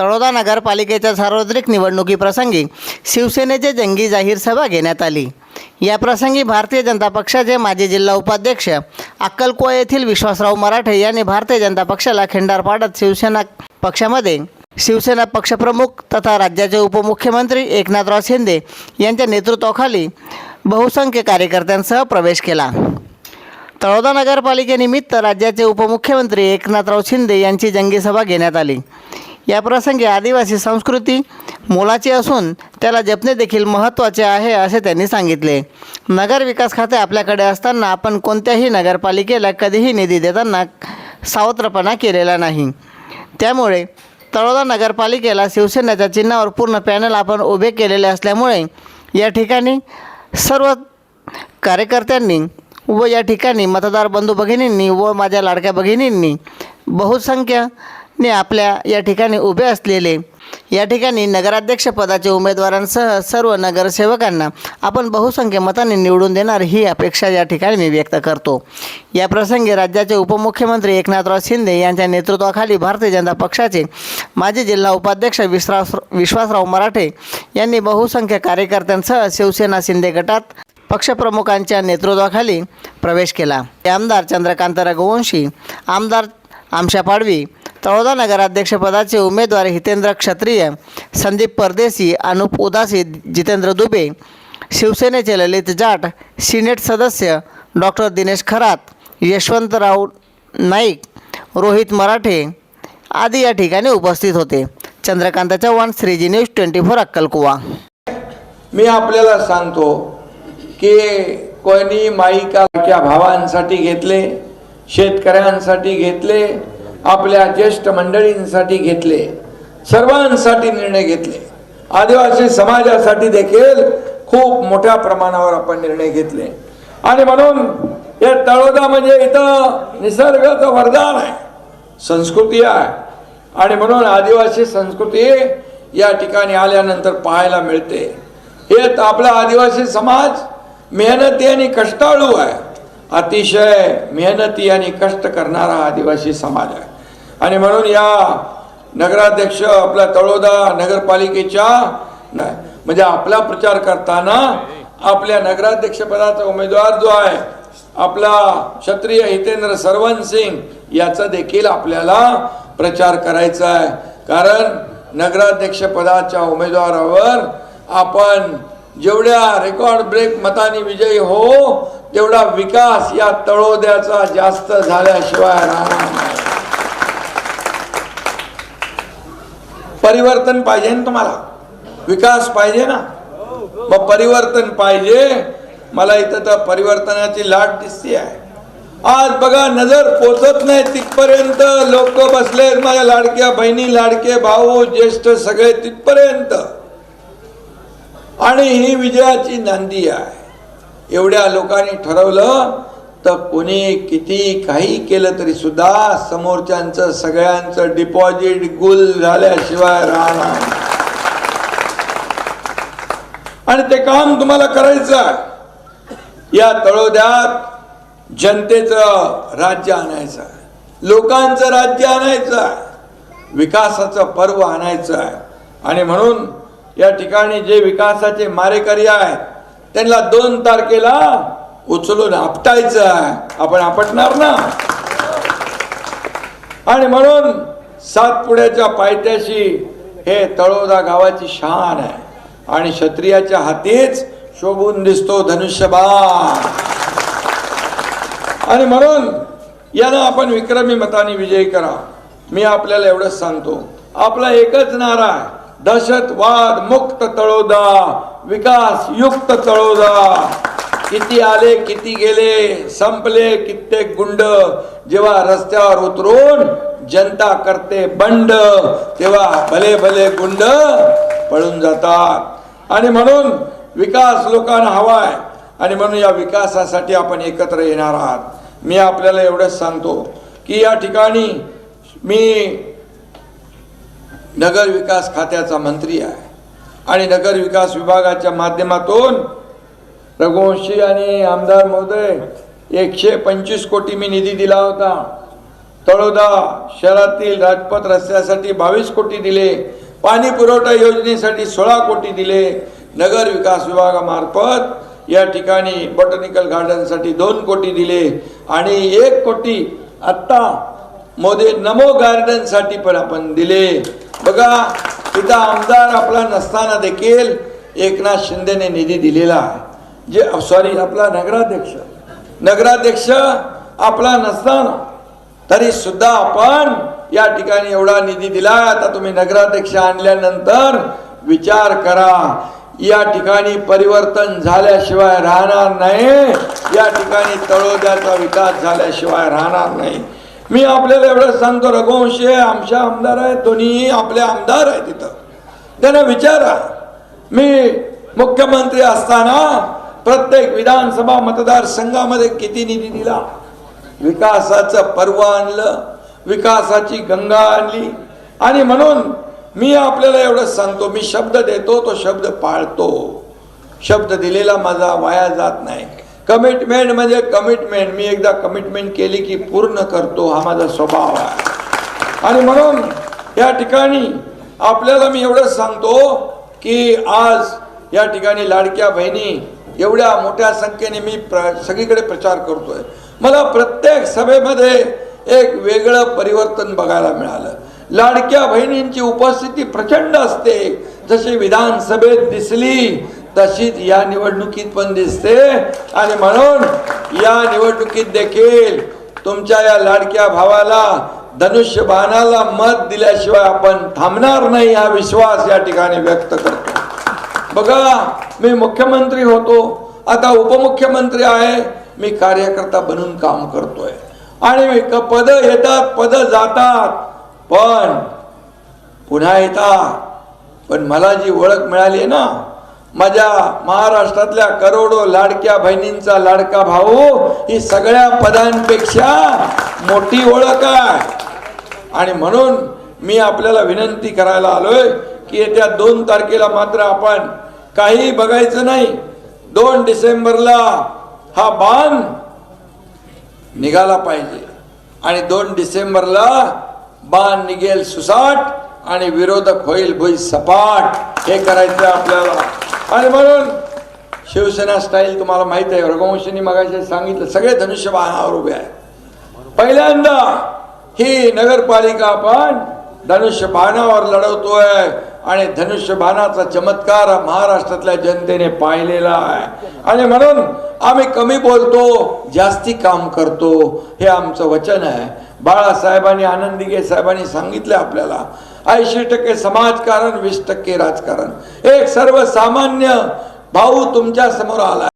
तळोदा नगरपालिकेच्या सार्वत्रिक निवडणुकीप्रसंगी शिवसेनेचे जंगी जाहीर सभा घेण्यात आली. या प्रसंगी भारतीय जनता पक्षाचे माजी जिल्हा उपाध्यक्ष अक्कलकुवा येथील विश्वासराव मराठे यांनी भारतीय जनता पक्षाला खिंडार पाडत शिवसेना पक्षामध्ये शिवसेना पक्षप्रमुख तथा राज्याचे उपमुख्यमंत्री एकनाथराव शिंदे यांच्या नेतृत्वाखाली बहुसंख्य कार्यकर्त्यांसह प्रवेश केला. तळोदा नगरपालिकेनिमित्त राज्याचे उपमुख्यमंत्री एकनाथराव शिंदे यांची जंगी सभा घेण्यात आली. या प्रसंगी आदिवासी संस्कृती मोलाची असून त्याला जपणे देखील महत्त्वाचे आहे असे त्यांनी सांगितले. नगर विकास खाते आपल्याकडे असताना आपण कोणत्याही नगरपालिकेला कधीही निधी देताना सावत्रपणा केलेला नाही. त्यामुळे तळोदा नगरपालिकेला शिवसेनेच्या चिन्हावर पूर्ण पॅनल आपण उभे केलेले असल्यामुळे या ठिकाणी सर्व कार्यकर्त्यांनी व या ठिकाणी मतदार बंधू भगिनींनी व माझ्या लाडक्या भगिनींनी ने आपल्या या ठिकाणी उभे असलेले या ठिकाणी नगराध्यक्षपदाचे उमेदवारांसह सर्व नगरसेवकांना आपण बहुसंख्य मताने निवडून देणार ही अपेक्षा या ठिकाणी मी व्यक्त करतो. या प्रसंगी राज्याचे उपमुख्यमंत्री एकनाथराव शिंदे यांच्या नेतृत्वाखाली भारतीय जनता पक्षाचे माजी जिल्हा उपाध्यक्ष विश्वास विश्वासराव मराठे यांनी बहुसंख्य कार्यकर्त्यांसह शिवसेना शिंदे गटात पक्षप्रमुखांच्या नेतृत्वाखाली प्रवेश केला. आमदार चंद्रकांत रघुवंशी आमदार आमशा पाडवी तळोदा नगराध्यक्षपदाचे उमेदवार हितेंद्र क्षत्रिय संदीप परदेशी अनुप उदासी जितेंद्र दुबे शिवसेनेचे ललित जाट सिनेट सदस्य डॉक्टर दिनेश खरात यशवंतराव नाईक रोहित मराठे आदी या ठिकाणी उपस्थित होते. Chandrakant Chavan Shriji news twenty four अक्कलकुवा. मी आपल्याला सांगतो की कोणी माईकाच्या भावांसाठी घेतले शेतकऱ्यांसाठी घेतले आपल्या ज्येष्ठ मंडळींसाठी घेतले सर्वांसाठी निर्णय घेतले. आदिवासी समाजासाठी देखील खूप मोठ्या प्रमाणावर आपण निर्णय घेतले. आणि म्हणून हे तळोदा म्हणजे इथं निसर्गाचं वरदान आहे संस्कृती आहे. आणि म्हणून आदिवासी संस्कृती या ठिकाणी आल्यानंतर पाहायला मिळते. हे आपला आदिवासी समाज मेहनती आणि कष्टाळू आहे. अतिशय मेहनती आणि कष्ट करणारा आदिवासी समाज आहे. आणि म्हणून या नगराध्यक्ष आपल्या तळोदा नगरपालिकेच्या म्हणजे आपला प्रचार करताना आपल्या नगराध्यक्षपदाचा उमेदवार जो आहे आपला क्षत्रिय हितेंद्र सरवन सिंग याचा देखील आपल्याला प्रचार करायचा आहे. कारण नगराध्यक्षपदाच्या उमेदवारावर आपण जेवढ्या रेकॉर्ड ब्रेक मताने विजयी हो तेवढा विकास या तळोद्याचा जास्त झाल्याशिवाय राहणार नाही. परिवर्तन पाहिजे ना तुम्हाला? विकास पाहिजे ना? मग परिवर्तन पाहिजे. मला इथं तर परिवर्तनाची लाट दिसते आहे आज बघा नजर पोचत नाही तिथपर्यंत. लोक बसले माझ्या लाडक्या बहिणी लाडके भाऊ ज्येष्ठ सगळे तिथपर्यंत. आणि ही विजयाची नांदी आहे. एवढ्या लोकांनी ठरवलं तर कोणी किती काही केलं तरी सुद्धा समोरच्यांचं सगळ्यांचं डिपॉझिट गुल झाल्याशिवाय राहणार आणि ते काम तुम्हाला करायचं आहे. या तळोद्यात जनतेचं राज्य आणायचं आहे. लोकांचं राज्य आणायचं आहे. विकासाचं पर्व आणायचं आहे. आणि म्हणून या ठिकाणी जे विकासाचे मारेकरी आहेत त्यांना दोन तारखेला उचलून आपटायचं आहे. आपण आपटणार ना? आणि म्हणून सातपुड्याच्या पायथ्याशी हे तळोदा गावाची शान आहे. आणि क्षत्रियाच्या हातीच शोभून दिसतो धनुष्यबाण. आणि म्हणून यानं आपण विक्रमी मताने विजयी करा. मी आपल्याला एवढंच सांगतो. आपला एकच नारा आहे. दहशतवाद मुक्त तळोदा विकास युक्त तळोदा. किती आले किती गेले संपले कित्येक गुंड. जेव्हा रस्त्यावर उतरून जनता करते बंड तेव्हा भले भले गुंड पळून जातात. आणि म्हणून विकास लोकांना हवाय. आणि म्हणून या विकासासाठी आपण एकत्र येणार आहात. मी आपल्याला एवढंच सांगतो की या ठिकाणी मी नगर विकास खात्याचा मंत्री आहे. आणि नगर विकास विभागाच्या माध्यमातून रघुवंशी आणि आमदार महोदय एकशे पंचवीस कोटी मी निधी दिला होता. तळोदा शहरातील राजपथ रस्त्यासाठी बावीस कोटी दिले. पाणी पुरवठा योजनेसाठी सोळा कोटी दिले. नगर विकास विभागामार्फत या ठिकाणी बॉटनिकल गार्डनसाठी दोन कोटी दिले. आणि एक कोटी आत्ता मोदी नमो गार्डनसाठी पण आपण दिले. बघा इथं आमदार आपला नसताना देखील एकनाथ शिंदेने निधी दिलेला आहे. जे सॉरी आपला नगराध्यक्ष. नगराध्यक्ष आपला नसताना तरी सुद्धा आपण या ठिकाणी एवढा निधी दिला आता तुम्ही नगराध्यक्ष आणल्यानंतर विचार करा. या ठिकाणी परिवर्तन झाल्याशिवाय राहणार नाही. या ठिकाणी तळोद्याचा विकास झाल्याशिवाय राहणार नाही. मी आपल्याला एवढं सांगतो रघुवंशी आहे, आमच्या आमदार आहेत दोन्ही आपले आमदार आहेत तिथं त्यांना विचारा. मी मुख्यमंत्री असताना प्रत्येक विधानसभा मतदारसंघामध्ये किती निधी दिला? विकासाचं पर्व आणलं विकासाची गंगा आणली. आणि म्हणून मी आपल्याला एवढं सांगतो मी शब्द देतो तो शब्द पाळतो. शब्द दिलेला माझा वाया जात नाही. कमिटमेंट म्हणजे कमिटमेंट मी एकदा कमिटमेंट केली की पूर्ण करतो हा माझा स्वभाव आहे. आणि म्हणून या ठिकाणी आपल्याला मी एवढंच सांगतो की आज या ठिकाणी लाडक्या बहिणी एवढ्या मोठ्या संख्येने मी प्र सगळीकडे प्रचार करतोय. मला प्रत्येक सभेमध्ये एक वेगळं परिवर्तन बघायला मिळालं. लाडक्या बहिणींची उपस्थिती प्रचंड असते. जशी विधानसभेत दिसली तशीच या निवडणुकीत पण दिसते. आणि म्हणून या निवडणुकीत देखील तुमच्या या लाडक्या भावाला धनुष्य बाणाला मत दिल्याशिवाय आपण थांबणार नाही हा विश्वास या ठिकाणी व्यक्त करतो. बघा मी मुख्यमंत्री होतो. आता उपमुख्यमंत्री आहे. मी कार्यकर्ता बनून काम करतोय. आणि पद येतात पद जातात. पण पुन्हा येतात. पण मला जी ओळख मिळाली ना माझ्या महाराष्ट्रातल्या करोडो लाडक्या बहिणींचा लाडका भाऊ ही सगळ्या पदांपेक्षा मोठी ओळख आहे. आणि म्हणून मी आपल्याला विनंती करायला आलोय की येत्या दोन तारखेला मात्र आपण काही बघायचं नाही. दोन डिसेंबरला हा बाण निघाला पाहिजे. आणि दोन डिसेंबरला बाण निघेल सुसाट आणि विरोधक होईल भुई सपाट हे करायचं आपल्याला. आणि म्हणून शिवसेना स्टाईल तुम्हाला माहीत आहे. रघुवंशींनी मगाशी सांगितलं सगळे धनुष्य बाणावर उभे आहे पहिल्यांदा ही नगरपालिका आपण धनुष्य बाणावर लढवतोय आणि धनुष्य बाणाचा चमत्कार महाराष्ट्रातल्या जनतेने पाहिलेला आहे. आणि म्हणून आम्ही कमी बोलतो जास्ती काम करतो हे आमचं वचन आहे. बाळासाहेबांनी आनंदीगे साहेबांनी सांगितलं आपल्याला. ऐंशी टक्के समाजकारण वीस टक्के राजकारण. एक सर्वसामान्य भाऊ तुमच्यासमोर आला